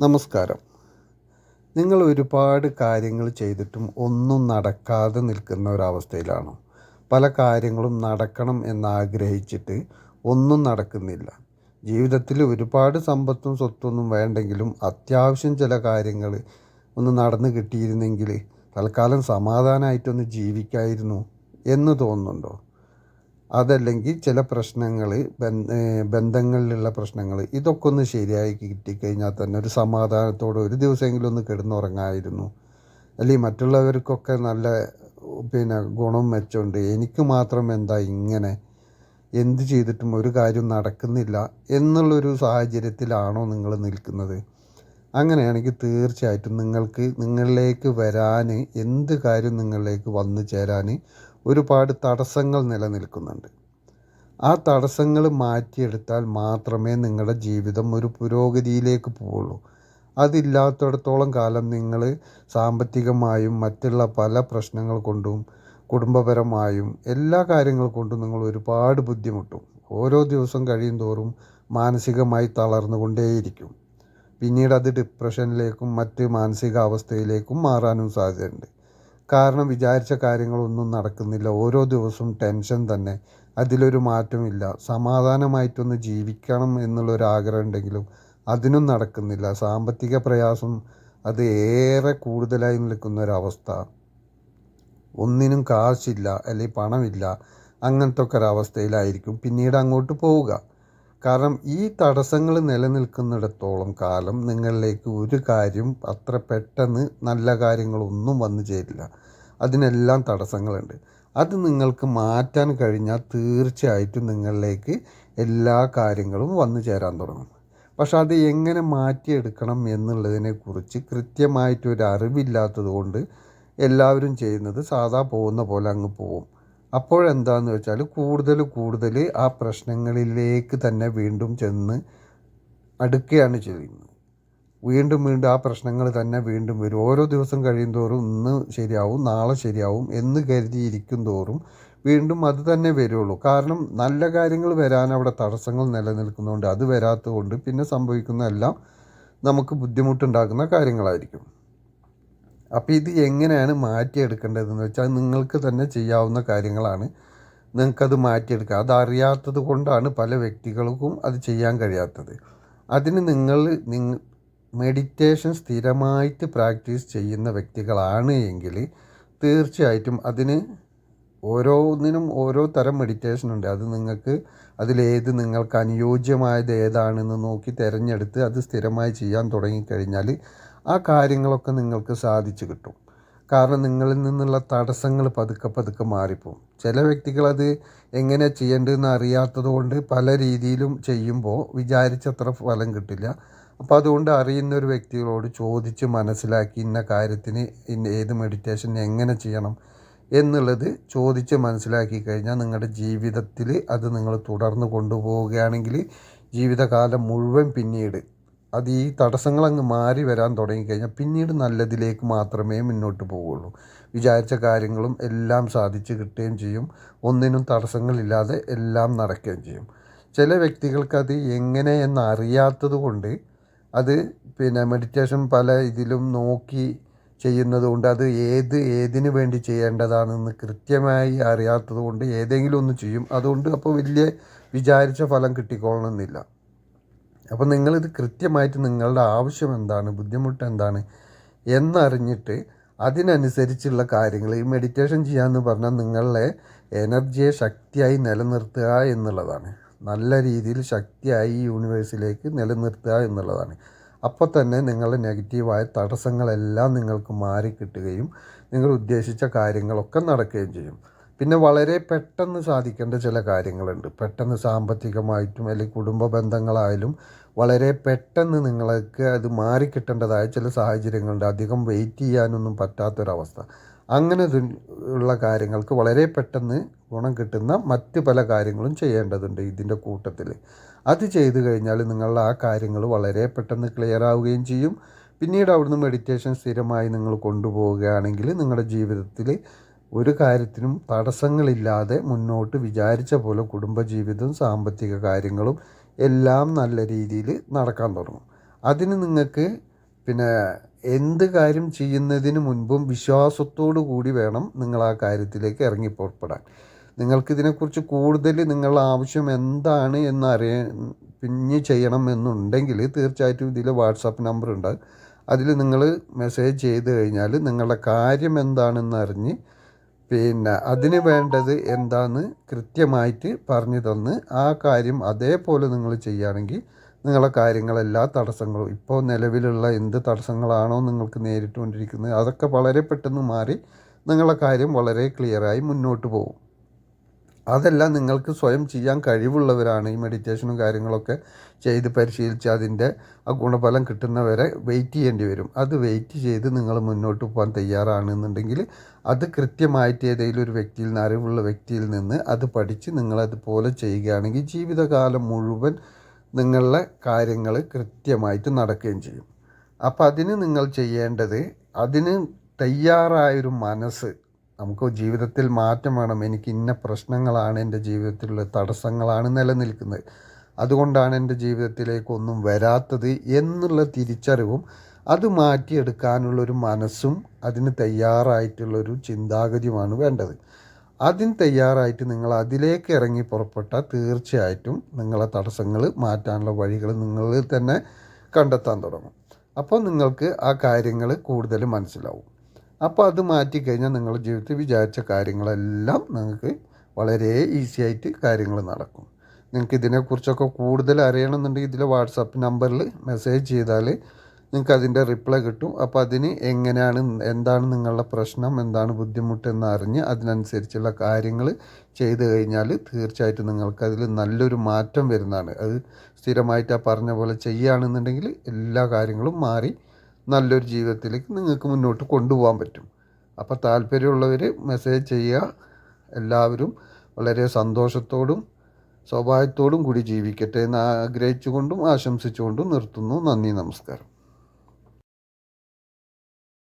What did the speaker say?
നമസ്കാരം. നിങ്ങൾ ഒരുപാട് കാര്യങ്ങൾ ചെയ്തിട്ടും ഒന്നും നടക്കാതെ നിൽക്കുന്ന ഒരവസ്ഥയിലാണോ. പല കാര്യങ്ങളും നടക്കണം എന്നാഗ്രഹിച്ചിട്ട് ഒന്നും നടക്കുന്നില്ല. ജീവിതത്തിൽ ഒരുപാട് സമ്പത്തും സ്വത്തൊന്നും വേണ്ടെങ്കിലും അത്യാവശ്യം ചില കാര്യങ്ങൾ ഒന്ന് നടന്നു കിട്ടിയിരുന്നെങ്കിൽ തൽക്കാലം സമാധാനമായിട്ടൊന്ന് ജീവിക്കായിരുന്നു എന്ന് തോന്നുന്നുണ്ടോ? അതല്ലെങ്കിൽ ചില പ്രശ്നങ്ങൾ ബന്ധങ്ങളിലുള്ള പ്രശ്നങ്ങൾ ഇതൊക്കെ ഒന്ന് ശരിയായി കിട്ടിക്കഴിഞ്ഞാൽ തന്നെ ഒരു സമാധാനത്തോടെ ഒരു ദിവസമെങ്കിലും ഒന്ന് കിടന്നുറങ്ങായിരുന്നു. അല്ലെങ്കിൽ മറ്റുള്ളവർക്കൊക്കെ നല്ല പിന്നെ ഗുണം മെച്ചമുണ്ട് എനിക്ക് മാത്രം എന്താ ഇങ്ങനെ എന്ത് ചെയ്തിട്ടും ഒരു കാര്യം നടക്കുന്നില്ല എന്നുള്ളൊരു സാഹചര്യത്തിലാണോ നിങ്ങൾ നിൽക്കുന്നത്? അങ്ങനെയാണെങ്കിൽ തീർച്ചയായിട്ടും നിങ്ങൾക്ക് നിങ്ങളിലേക്ക് വരാൻ എന്ത് കാര്യം നിങ്ങളിലേക്ക് വന്നു ചേരാൻ ഒരുപാട് തടസ്സങ്ങൾ നിലനിൽക്കുന്നുണ്ട്. ആ തടസ്സങ്ങൾ മാറ്റിയെടുത്താൽ മാത്രമേ നിങ്ങളുടെ ജീവിതം ഒരു പുരോഗതിയിലേക്ക് പോവുള്ളൂ. അതില്ലാത്തിടത്തോളം കാലം നിങ്ങൾ സാമ്പത്തികമായും മറ്റുള്ള പല പ്രശ്നങ്ങൾ കൊണ്ടും കുടുംബപരമായും എല്ലാ കാര്യങ്ങൾ കൊണ്ടും നിങ്ങൾ ഒരുപാട് ബുദ്ധിമുട്ടും. ഓരോ ദിവസം കഴിയും തോറും മാനസികമായി തളർന്നുകൊണ്ടേയിരിക്കും. പിന്നീട് അത് ഡിപ്രഷനിലേക്കും മറ്റ് മാനസികാവസ്ഥയിലേക്കും മാറാനും സാധ്യതയുണ്ട്. കാരണം വിചാരിച്ച കാര്യങ്ങളൊന്നും നടക്കുന്നില്ല. ഓരോ ദിവസവും ടെൻഷൻ തന്നെ. അതിലൊരു മാറ്റമില്ല. സമാധാനമായിട്ടൊന്ന് ജീവിക്കണം എന്നുള്ളൊരാഗ്രഹം ഉണ്ടെങ്കിലും അതിനും നടക്കുന്നില്ല. സാമ്പത്തിക പ്രയാസം അത് ഏറെ കൂടുതലായി നിൽക്കുന്ന ഒരവസ്ഥ ഒന്നിനും കാശില്ല അല്ലെങ്കിൽ പണമില്ല. അങ്ങനത്തെ ഒക്കെ ഒരവസ്ഥയിലായിരിക്കും. പിന്നീട് അങ്ങോട്ട് പോവുക. കാരണം ഈ തടസ്സങ്ങൾ നിലനിൽക്കുന്നിടത്തോളം കാലം നിങ്ങളിലേക്ക് ഒരു കാര്യം അത്ര പെട്ടെന്ന് നല്ല കാര്യങ്ങളൊന്നും വന്നു ചേരില്ല. അതിനെല്ലാം തടസ്സങ്ങളുണ്ട്. അത് നിങ്ങൾക്ക് മാറ്റാൻ കഴിഞ്ഞാൽ തീർച്ചയായിട്ടും നിങ്ങളിലേക്ക് എല്ലാ കാര്യങ്ങളും വന്നു ചേരാൻ തുടങ്ങും. പക്ഷെ അത് എങ്ങനെ മാറ്റിയെടുക്കണം എന്നുള്ളതിനെക്കുറിച്ച് കൃത്യമായിട്ടൊരു അറിവില്ലാത്തത് കൊണ്ട് എല്ലാവരും ചെയ്യുന്നത് സാധാ പോകുന്ന പോലെ അങ്ങ് പോവും. അപ്പോഴെന്താന്ന് വെച്ചാൽ കൂടുതൽ കൂടുതൽ ആ പ്രശ്നങ്ങളിലേക്ക് തന്നെ വീണ്ടും ചെന്ന് അടുക്കുകയാണ് ചെയ്യുന്നത്. വീണ്ടും വീണ്ടും ആ പ്രശ്നങ്ങൾ തന്നെ വീണ്ടും വരും. ഓരോ ദിവസം കഴിയും തോറും ഇന്ന് ശരിയാവും നാളെ ശരിയാവും എന്ന് കരുതിയിരിക്കും തോറും വീണ്ടും അത് തന്നെ വരുള്ളൂ. കാരണം നല്ല കാര്യങ്ങൾ വരാൻ അവിടെ തടസ്സങ്ങൾ നിലനിൽക്കുന്നതുകൊണ്ട് അത് വരാത്തതുകൊണ്ട് പിന്നെ സംഭവിക്കുന്നതെല്ലാം നമുക്ക് ബുദ്ധിമുട്ടുണ്ടാക്കുന്ന കാര്യങ്ങളായിരിക്കും. അപ്പോൾ ഇത് എങ്ങനെയാണ് മാറ്റിയെടുക്കേണ്ടതെന്ന് വെച്ചാൽ നിങ്ങൾക്ക് തന്നെ ചെയ്യാവുന്ന കാര്യങ്ങളാണ്. നിങ്ങൾക്കത് മാറ്റിയെടുക്കുക. അതറിയാത്തത് കൊണ്ടാണ് പല വ്യക്തികൾക്കും അത് ചെയ്യാൻ കഴിയാത്തത്. അതിന് നിങ്ങൾ നിങ്ങൾ മെഡിറ്റേഷൻ സ്ഥിരമായിട്ട് പ്രാക്ടീസ് ചെയ്യുന്ന വ്യക്തികളാണ് എങ്കിൽ തീർച്ചയായിട്ടും അതിന് ഓരോന്നിനും ഓരോ തരം മെഡിറ്റേഷൻ ഉണ്ട്. അത് നിങ്ങൾക്ക് അതിലേത് നിങ്ങൾക്ക് അനുയോജ്യമായത് ഏതാണെന്ന് നോക്കി തിരഞ്ഞെടുത്ത് അത് സ്ഥിരമായി ചെയ്യാൻ തുടങ്ങിക്കഴിഞ്ഞാൽ ആ കാര്യങ്ങളൊക്കെ നിങ്ങൾക്ക് സാധിച്ചു കിട്ടും. കാരണം നിങ്ങളിൽ നിന്നുള്ള തടസ്സങ്ങൾ പതുക്കെ പതുക്കെ മാറിപ്പോവും. ചില വ്യക്തികളത് എങ്ങനെ ചെയ്യേണ്ടതെന്ന് അറിയാത്തതുകൊണ്ട് പല രീതിയിലും ചെയ്യുമ്പോൾ വിചാരിച്ചത്ര ഫലം കിട്ടില്ല. അപ്പോൾ അതുകൊണ്ട് അറിയുന്ന ഒരു വ്യക്തികളോട് ചോദിച്ച് മനസ്സിലാക്കി ഇന്ന കാര്യത്തിന് ഇന്ന ഏത് മെഡിറ്റേഷൻ എങ്ങനെ ചെയ്യണം എന്നുള്ളത് ചോദിച്ച് മനസ്സിലാക്കി കഴിഞ്ഞാൽ നിങ്ങളുടെ ജീവിതത്തിൽ അത് നിങ്ങൾ തുടർന്ന് കൊണ്ടുപോവുകയാണെങ്കിൽ ജീവിതകാലം മുഴുവൻ പിന്നീട് അത് ഈ തടസ്സങ്ങളങ്ങ് മാറി വരാൻ തുടങ്ങിക്കഴിഞ്ഞാൽ പിന്നീട് നല്ലതിലേക്ക് മാത്രമേ മുന്നോട്ട് പോവുള്ളൂ വിചാരിച്ച കാര്യങ്ങളും എല്ലാം സാധിച്ചു കിട്ടുകയും ചെയ്യും. ഒന്നിനും തടസ്സങ്ങളില്ലാതെ എല്ലാം നടക്കുകയും ചെയ്യും. ചില വ്യക്തികൾക്ക് അത് എങ്ങനെ എന്ന് അറിയാത്തത് കൊണ്ട് അത് പിന്നെ മെഡിറ്റേഷൻ പല ഇതിലും നോക്കി ചെയ്യുന്നത് കൊണ്ട് അത് ഏത് ഏതിന് വേണ്ടി ചെയ്യേണ്ടതാണെന്ന് കൃത്യമായി അറിയാത്തത് കൊണ്ട് ഏതെങ്കിലും ഒന്ന് ചെയ്യും. അതുകൊണ്ട് അപ്പോൾ വലിയ വിചാരിച്ച ഫലം കിട്ടിക്കൊള്ളണമെന്നില്ല. അപ്പോൾ നിങ്ങളിത് കൃത്യമായിട്ട് നിങ്ങളുടെ ആവശ്യം എന്താണ് ബുദ്ധിമുട്ട് എന്താണ് എന്നറിഞ്ഞിട്ട് അതിനനുസരിച്ചുള്ള കാര്യങ്ങൾ ഈ മെഡിറ്റേഷൻ ചെയ്യാമെന്ന് പറഞ്ഞാൽ നിങ്ങളെ എനർജിയെ ശക്തിയായി നിലനിർത്തുക എന്നുള്ളതാണ്. നല്ല രീതിയിൽ ശക്തിയായി യൂണിവേഴ്സിലേക്ക് നിലനിർത്തുക എന്നുള്ളതാണ്. അപ്പോൾ തന്നെ നിങ്ങളുടെ നെഗറ്റീവായ തടസ്സങ്ങളെല്ലാം നിങ്ങൾക്ക് മാറിക്കിട്ടുകയും നിങ്ങൾ ഉദ്ദേശിച്ച കാര്യങ്ങളൊക്കെ നടക്കുകയും ചെയ്യും. പിന്നെ വളരെ പെട്ടെന്ന് സാധിക്കേണ്ട ചില കാര്യങ്ങളുണ്ട്. പെട്ടെന്ന് സാമ്പത്തികമായിട്ടും അല്ലെങ്കിൽ കുടുംബ ബന്ധങ്ങളായാലും വളരെ പെട്ടെന്ന് നിങ്ങൾക്ക് അത് മാറിക്കിട്ടേണ്ടതായ ചില സാഹചര്യങ്ങളുണ്ട്. അധികം വെയിറ്റ് ചെയ്യാനൊന്നും പറ്റാത്തൊരവസ്ഥ. അങ്ങനെ ഉള്ള കാര്യങ്ങൾക്ക് വളരെ പെട്ടെന്ന് ഗുണം കിട്ടുന്ന മറ്റ് പല കാര്യങ്ങളും ചെയ്യേണ്ടതുണ്ട് ഇതിന്റെ കൂട്ടത്തിൽ അത് ചെയ്തു കഴിഞ്ഞാൽ നിങ്ങളുടെ ആ കാര്യങ്ങൾ വളരെ പെട്ടെന്ന് ക്ലിയർ ആവുകയും ചെയ്യും. പിന്നീട് അവിടുന്ന് മെഡിറ്റേഷൻ സ്ഥിരമായി നിങ്ങൾ കൊണ്ടുപോവുകയാണെങ്കിൽ നിങ്ങളുടെ ജീവിതത്തിൽ ഒരു കാര്യത്തിനും തടസ്സങ്ങളില്ലാതെ മുന്നോട്ട് വിചാരിച്ച പോലെ കുടുംബജീവിതവും സാമ്പത്തിക കാര്യങ്ങളും എല്ലാം നല്ല രീതിയിൽ നടക്കാൻ തുടങ്ങും. അതിന് നിങ്ങൾക്ക് പിന്നെ എന്ത് കാര്യം ചെയ്യുന്നതിന് മുൻപും വിശ്വാസത്തോടു കൂടി വേണം നിങ്ങൾ ആ കാര്യത്തിലേക്ക് ഇറങ്ങി പുറപ്പെടാൻ. നിങ്ങൾക്കിതിനെക്കുറിച്ച് കൂടുതൽ നിങ്ങളുടെ ആവശ്യം എന്താണ് എന്നറിയ പിന്നെ ചെയ്യണം എന്നുണ്ടെങ്കിൽ തീർച്ചയായിട്ടും ഇതിൽ വാട്സാപ്പ് നമ്പർ ഉണ്ട്. അതിൽ നിങ്ങൾ മെസ്സേജ് ചെയ്ത് കഴിഞ്ഞാൽ നിങ്ങളുടെ കാര്യം എന്താണെന്ന് അറിഞ്ഞ് പിന്നെ അതിന് വേണ്ടത് എന്താന്ന് കൃത്യമായിട്ട് പറഞ്ഞു തന്ന് ആ കാര്യം അതേപോലെ നിങ്ങൾ ചെയ്യുകയാണെങ്കിൽ നിങ്ങളെ കാര്യങ്ങളെല്ലാ തടസ്സങ്ങളും ഇപ്പോൾ നിലവിലുള്ള എന്ത് തടസ്സങ്ങളാണോ നിങ്ങൾക്ക് നേരിട്ടുകൊണ്ടിരിക്കുന്നത് അതൊക്കെ വളരെ പെട്ടെന്ന് മാറി നിങ്ങളെ കാര്യം വളരെ ക്ലിയറായി മുന്നോട്ട് പോകും. അതെല്ലാം നിങ്ങൾക്ക് സ്വയം ചെയ്യാൻ കഴിവുള്ളവരാണ് ഈ മെഡിറ്റേഷനും കാര്യങ്ങളൊക്കെ ചെയ്ത് പരിശീലിച്ച് അതിന്റെ ആ ഗുണഫലം കിട്ടുന്നവരെ വെയിറ്റ് ചെയ്യേണ്ടി വരും. അത് വെയിറ്റ് ചെയ്ത് നിങ്ങൾ മുന്നോട്ട് പോകാൻ തയ്യാറാണെന്നുണ്ടെങ്കിൽ അത് കൃത്യമായിട്ട് ഏതെങ്കിലും ഒരു വ്യക്തിയിൽ നിന്ന് അറിവുള്ള വ്യക്തിയിൽ നിന്ന് അത് പഠിച്ച് നിങ്ങളതുപോലെ ചെയ്യുകയാണെങ്കിൽ ജീവിതകാലം മുഴുവൻ നിങ്ങളുടെ കാര്യങ്ങൾ കൃത്യമായിട്ട് നടക്കുകയും ചെയ്യും. അപ്പോൾ അതിന് നിങ്ങൾ ചെയ്യേണ്ടത് അതിന് തയ്യാറായൊരു മനസ്സ് നമുക്ക് ജീവിതത്തിൽ മാറ്റം വേണം. എനിക്ക് ഇന്ന പ്രശ്നങ്ങളാണ് എന്റെ ജീവിതത്തിലുള്ള തടസ്സങ്ങളാണ് നിലനിൽക്കുന്നത്. അതുകൊണ്ടാണ് എന്റെ ജീവിതത്തിലേക്കൊന്നും വരാത്തത് എന്നുള്ള തിരിച്ചറിവും അത് മാറ്റിയെടുക്കാനുള്ളൊരു മനസ്സും അതിന് തയ്യാറായിട്ടുള്ളൊരു ചിന്താഗതിയുമാണ് വേണ്ടത്. അതിന് തയ്യാറായിട്ട് നിങ്ങൾ അതിലേക്ക് ഇറങ്ങി പുറപ്പെട്ടാൽ തീർച്ചയായിട്ടും നിങ്ങളെ തടസ്സങ്ങൾ മാറ്റാനുള്ള വഴികൾ നിങ്ങൾ തന്നെ കണ്ടെത്താൻ തുടങ്ങും. അപ്പോൾ നിങ്ങൾക്ക് ആ കാര്യങ്ങൾ കൂടുതൽ മനസ്സിലാവും. അപ്പോൾ അത് മാറ്റിക്കഴിഞ്ഞാൽ നിങ്ങളുടെ ജീവിതത്തിൽ വിചാരിച്ച കാര്യങ്ങളെല്ലാം നിങ്ങൾക്ക് വളരെ ഈസി ആയിട്ട് കാര്യങ്ങൾ നടക്കും. നിങ്ങൾക്ക് ഇതിനെക്കുറിച്ചൊക്കെ കൂടുതൽ അറിയണമെന്നുണ്ടെങ്കിൽ ഇതിലെ വാട്സാപ്പ് നമ്പറിൽ മെസ്സേജ് ചെയ്താൽ നിങ്ങൾക്ക് അതിന്റെ റിപ്ലൈ കിട്ടും. അപ്പോൾ അതിന് എങ്ങനെയാണ് എന്താണ് നിങ്ങളുടെ പ്രശ്നം എന്താണ് ബുദ്ധിമുട്ടെന്ന് അറിഞ്ഞ് അതിനനുസരിച്ചുള്ള കാര്യങ്ങൾ ചെയ്തു കഴിഞ്ഞാൽ തീർച്ചയായിട്ടും നിങ്ങൾക്ക് അതിൽ നല്ലൊരു മാറ്റം വരുന്നതാണ്. അത് സ്ഥിരമായിട്ട് ആ പറഞ്ഞ പോലെ ചെയ്യുകയാണെന്നുണ്ടെങ്കിൽ എല്ലാ കാര്യങ്ങളും മാറി നല്ലൊരു ജീവിതത്തിലേക്ക് നിങ്ങൾക്ക് മുന്നോട്ട് കൊണ്ടുപോകാൻ പറ്റും. അപ്പോൾ താല്പര്യമുള്ളവർ മെസ്സേജ് ചെയ്യുക. എല്ലാവരും വളരെ സന്തോഷത്തോടും സ്വഭാവത്തോടും കൂടി ജീവിക്കട്ടെ എന്ന് ആഗ്രഹിച്ചുകൊണ്ടും ആശംസിച്ചുകൊണ്ടും നിർത്തുന്നു. നന്ദി നമസ്കാരം.